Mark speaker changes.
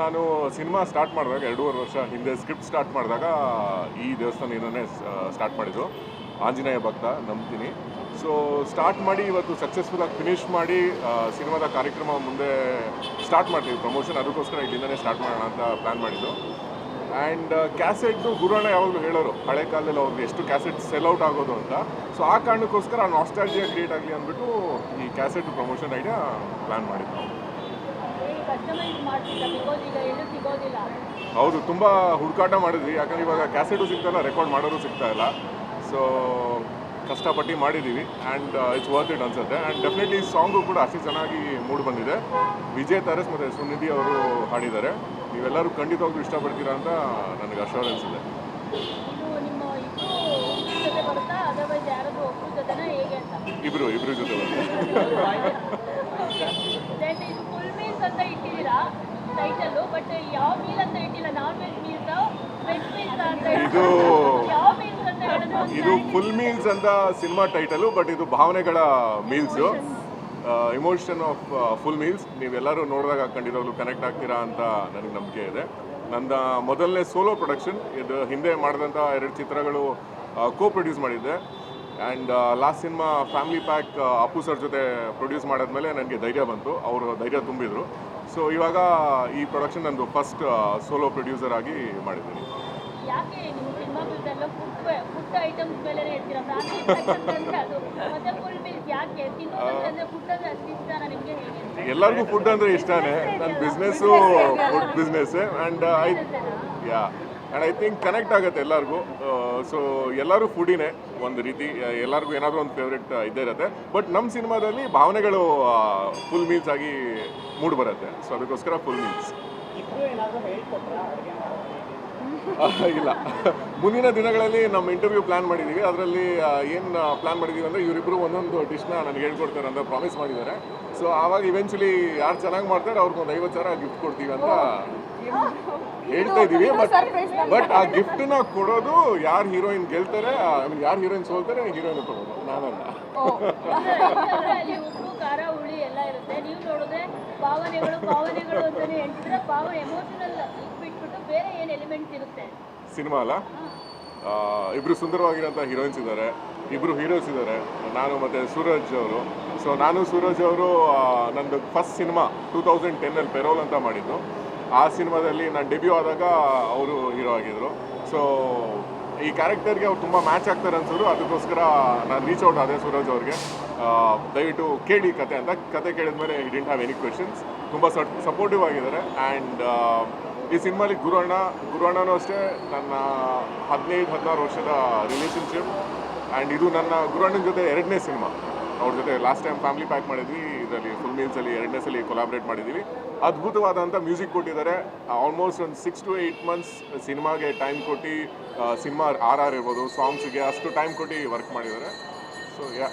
Speaker 1: ನಾನು cinema start ಮಾಡಿದಾಗ ಎರಡೂವರೆ ವರ್ಷ ಹಿಂದೆ ಸ್ಕ್ರಿಪ್ಟ್ ಸ್ಟಾರ್ಟ್ ಮಾಡಿದಾಗ ಈ ದೇವಸ್ಥಾನ ಏನನ್ನೇ ಸ್ಟಾರ್ಟ್ ಮಾಡಿದ್ದು. ಆಂಜನೇಯ ಭಕ್ತ, ನಂಬ್ತೀನಿ. ಸೊ ಸ್ಟಾರ್ಟ್ ಮಾಡಿ, ಇವತ್ತು ಸಕ್ಸಸ್ಫುಲ್ಲಾಗಿ ಫಿನಿಶ್ ಮಾಡಿ ಸಿನಿಮಾದ ಕಾರ್ಯಕ್ರಮ ಮುಂದೆ ಸ್ಟಾರ್ಟ್ ಮಾಡ್ತೀವಿ. ಪ್ರಮೋಷನ್ ಅದಕ್ಕೋಸ್ಕರ ಇಲ್ಲಿಂದನೇ ಸ್ಟಾರ್ಟ್ ಮಾಡೋಣ ಅಂತ ಪ್ಲ್ಯಾನ್ ಮಾಡಿದ್ದು. ಆ್ಯಂಡ್ ಕ್ಯಾಸೆಟ್ದು ಗುರುಣ ಯಾವಾಗಲೂ ಹೇಳೋರು, ಹಳೆ ಕಾಲದಲ್ಲಿ ಅವ್ರಿಗೆ ಎಷ್ಟು ಕ್ಯಾಸೆಟ್ ಸೆಲ್ ಔಟ್ ಆಗೋದು ಅಂತ. ಸೊ ಆ ಕಾರಣಕ್ಕೋಸ್ಕರ ಆ ನಾಸ್ಟಾಲಜಿಯಾ ಕ್ರಿಯೇಟ್ ಆಗಲಿ ಅಂದ್ಬಿಟ್ಟು ಈ ಕ್ಯಾಸೆಟ್ ಪ್ರಮೋಷನ್ ಐಡಿಯಾ ಪ್ಲ್ಯಾನ್ ಮಾಡಿದ್ದು ನಾವು. ಹೌದು ತುಂಬ ಹುಡುಕಾಟ ಮಾಡಿದ್ವಿ. ಯಾಕಂದ್ರೆ ಇವಾಗ ಕ್ಯಾಸೆಟು ಸಿಗ್ತಾಯಿಲ್ಲ ರೆಕಾರ್ಡ್ ಮಾಡೋರು ಸಿಗ್ತಾ ಇಲ್ಲ. ಸೊ ಕಷ್ಟಪಟ್ಟು ಮಾಡಿದ್ದೀವಿ ಆ್ಯಂಡ್ ಇಟ್ಸ್ ವರ್ತ್ ಇಟ್ ಅನ್ಸುತ್ತೆ. ಆ್ಯಂಡ್ ಡೆಫಿನೆಟ್ಲಿ ಸಾಂಗು ಕೂಡ ಅಷ್ಟೇ ಚೆನ್ನಾಗಿ ಮೂಡ್ ಬಂದಿದೆ. ವಿಜಯ್ ತರಸ್ ಮತ್ತು ಸುನಿಧಿ ಅವರು ಹಾಡಿದ್ದಾರೆ. ನೀವೆಲ್ಲರೂ ಖಂಡಿತವಾಗ್ಲೂ ಇಷ್ಟಪಡ್ತೀರಾ ಅಂತ ನನಗೆ ಅಶ್ಯೂರೆನ್ಸ್ ಇದೆ.
Speaker 2: ಇಬ್ಬರು ನಿಮ್ಮ ಇಬ್ಬರು ಜೊತೆ ಅಂತ ಇಟ್ಟಿದ್ದೀರಾ? ಟೈಟಲ್ ಬಟ್ ಯಾವ ಮೀಲ್ ಅಂತ ಇಟ್ಟಿಲ್ಲ. Non veg meals veg meals ಅಂತ
Speaker 1: ಇದು
Speaker 2: ಯಾವ ಮೀಲ್ಸ್ ಅಂತ ಹೇಳಿದ್ರೆ
Speaker 1: ಇದು ಫುಲ್ ಮೀಲ್ಸ್ ಅಂತ ಸಿನಿಮಾ ಟೈಟಲು ಬಟ್ ಇದು ಭಾವನೆಗಳ meals emotion of full meals ನೀವೆಲ್ಲರೂ ನೋಡಿದಾಗ ಖಂಡಿತವಾಗ್ಲೂ ಕನೆಕ್ಟ್ ಆಗ್ತೀರಾ ಅಂತ ನನಗೆ ನಂಬಿಕೆ ಇದೆ. ನನ್ನ ಮೊದಲನೇ ಸೋಲೋ ಪ್ರೊಡಕ್ಷನ್ ಇದು ಹಿಂದೆ ಮಾಡಿದಂಥ ಎರಡು ಚಿತ್ರಗಳು ಕೋ ಪ್ರೊಡ್ಯೂಸ್ ಮಾಡಿದ್ದೆ. And last cinema family pack Appu sir ಜೊತೆ ಪ್ರೊಡ್ಯೂಸ್ ಮಾಡಿದ್ಮೇಲೆ ನನಗೆ ಧೈರ್ಯ ಬಂತು. ಅವರು ಧೈರ್ಯ ತುಂಬಿದರು. ಸೊ ಇವಾಗ ಈ ಪ್ರೊಡಕ್ಷನ್ ನಂದು ಫಸ್ಟ್ ಸೋಲೋ ಪ್ರೊಡ್ಯೂಸರ್ ಆಗಿ ಮಾಡಿದ್ದೀನಿ? ಎಲ್ಲರಿಗೂ ಫುಡ್ ಅಂದರೆ ಇಷ್ಟನೇ. ನನ್ನ business food business and I yeah and I think connect ಆಗುತ್ತೆ ಎಲ್ಲರಿಗೂ. ಸೊ ಎಲ್ಲರೂ ಫುಡಿನೇ ಒಂದು ರೀತಿ ಆ, ಎಲ್ಲರಿಗೂ ಏನಾದರೂ ಒಂದು ಫೇವ್ರೆಟ್ ಇದ್ದೇ ಇರುತ್ತೆ. ಬಟ್ ನಮ್ಮ ಸಿನಿಮಾದಲ್ಲಿ ಭಾವನೆಗಳು ಫುಲ್ ಮೀಲ್ಸ್ ಆಗಿ ಮೂಡ್ ಬರುತ್ತೆ. ಸೊ ಅದಕ್ಕೋಸ್ಕರ ಫುಲ್ ಮೀಲ್ಸ್ ಇಲ್ಲ. ಮುಂದಿನ ದಿನಗಳಲ್ಲಿ ನಮ್ಮ ಇಂಟರ್ವ್ಯೂ ಪ್ಲಾನ್ ಮಾಡಿದ್ದೀವಿ ಅದರಲ್ಲಿ ಏನು ಪ್ಲಾನ್ ಮಾಡಿದ್ದೀವಿ ಅಂದರೆ ಇವರಿಬ್ಬರು ಒಂದೊಂದು ಡಿಶ್ನ ನನಗೆ ಹೇಳ್ಕೊಡ್ತಾರೆ ಅಂತ ಪ್ರಾಮಿಸ್ ಮಾಡಿದ್ದಾರೆ. ಸೊ ಆವಾಗ ಇವೆನ್ಚುಲಿ ಯಾರು ಚೆನ್ನಾಗಿ ಮಾಡ್ತಾರೆ ಅವ್ರಿಗೆ ಒಂದು ಐವತ್ತು ಸಾವಿರ ಗಿಫ್ಟ್ ಕೊಡ್ತೀವಿ ಅಂತ ಹೇಳ್ತಾ ಇದ್ದೀವಿ. ಬಟ್ ಬಟ್ ಆ ಗಿಫ್ಟನ್ನ ಕೊಡೋದು ಯಾರು ಹೀರೋಯಿನ್ ಗೆಲ್ತಾರೆ ಯಾರು ಹೀರೋಯಿನ್ ಸೋಲ್ತಾರೆ ಹೀರೋಯಿನ್ ಕೊಡೋದು ನಾನಲ್ಲ.
Speaker 2: ಭಾವನೆಗಳು ಭಾವನೆಗಳು ಅಂತಾನೆ ಹೇಳ್ತಿದ್ರೆ ಭಾವ ಎಮೋಷನಲ್ ಬಿಟ್ಬಿಟ್ಟು ಬೇರೆ ಏನು ಎಲಿಮೆಂಟ್ಸ್ ಇರುತ್ತೆ
Speaker 1: ಸಿನಿಮಾ ಅಲ್ಲ? ಆ, ಇಬ್ರು ಸುಂದರವಾಗಿರೋಂಥ ಹೀರೋಯಿನ್ಸ್ ಇದ್ದಾರೆ. ಇಬ್ರು ಹೀರೋಸ್ ಇದ್ದಾರೆ. ನಾನು ಮತ್ತು ಸೂರಜ್ ಅವರು. ಸೊ ನಾನು ಸೂರಜ್ ಅವರು ನಂದು ಫಸ್ಟ್ ಸಿನಿಮಾ ಟೂ ತೌಸಂಡ್ ಟೆನ್ನಲ್ಲಿ ಪೆರೋಲ್ ಅಂತ ಮಾಡಿದ್ದು. ಆ ಸಿನಿಮಾದಲ್ಲಿ ನಾನು ಡೆಬ್ಯೂ ಆದಾಗ ಅವರು ಹೀರೋ ಆಗಿದ್ರು. ಸೊ ಈ ಕ್ಯಾರೆಕ್ಟರ್ಗೆ ಅವ್ರು ತುಂಬ ಮ್ಯಾಚ್ ಆಗ್ತಾರೆ ಅನ್ಸೋರು ಅದಕ್ಕೋಸ್ಕರ ನಾನು ರೀಚ್ ಔಟ್ ಆದೆ ಸೂರಜ್ ಅವ್ರಿಗೆ. ದಯವಿಟ್ಟು ಕೇಳಿ ಕತೆ ಅಂತ. ಕತೆ ಕೇಳಿದ ಮೇಲೆ I didn't have any questions ತುಂಬ ಸಪೋರ್ಟಿವ್ ಆಗಿದ್ದಾರೆ. ಆ್ಯಂಡ್ ಈ ಸಿನಿಮಾಲಿ ಗುರುವಣ್ಣ, ಗುರುವಣ್ಣನೂ ಅಷ್ಟೇ ನನ್ನ ಹದಿನೈದು, ಹದಿನಾರು ವರ್ಷದ ರಿಲೇಷನ್ಶಿಪ್ ಆ್ಯಂಡ್ ಇದು ನನ್ನ ಗುರುವಣ್ಣನ ಜೊತೆ ಎರಡನೇ ಸಿನಿಮಾ ಅವ್ರ ಜೊತೆ ಲಾಸ್ಟ್ ಟೈಮ್ ಫ್ಯಾಮಿಲಿ ಪ್ಯಾಕ್ ಮಾಡಿದ್ವಿ. ಇದರಲ್ಲಿ ಫುಲ್ ಮೀನ್ಸಲ್ಲಿ ಎರಡನೇ ಸಲ ಕೊಲಾಬ್ರೇಟ್ ಮಾಡಿದ್ದೀವಿ. ಅದ್ಭುತವಾದಂಥ ಮ್ಯೂಸಿಕ್ ಕೊಟ್ಟಿದ್ದಾರೆ. ಆಲ್ಮೋಸ್ಟ್ ಒಂದು ಸಿಕ್ಸ್ ಟು ಏಯ್ಟ್ ಮಂತ್ಸ್ ಸಿನಿಮಾಗೆ ಟೈಮ್ ಕೊಟ್ಟು ಸಿನಿಮಾ ಆರ್ ಆರ್ ಇರ್ಬೋದು ಸಾಂಗ್ಸ್ಗೆ ಅಷ್ಟು ಟೈಮ್ ಕೊಟ್ಟು ವರ್ಕ್ ಮಾಡಿದ್ದಾರೆ. So yeah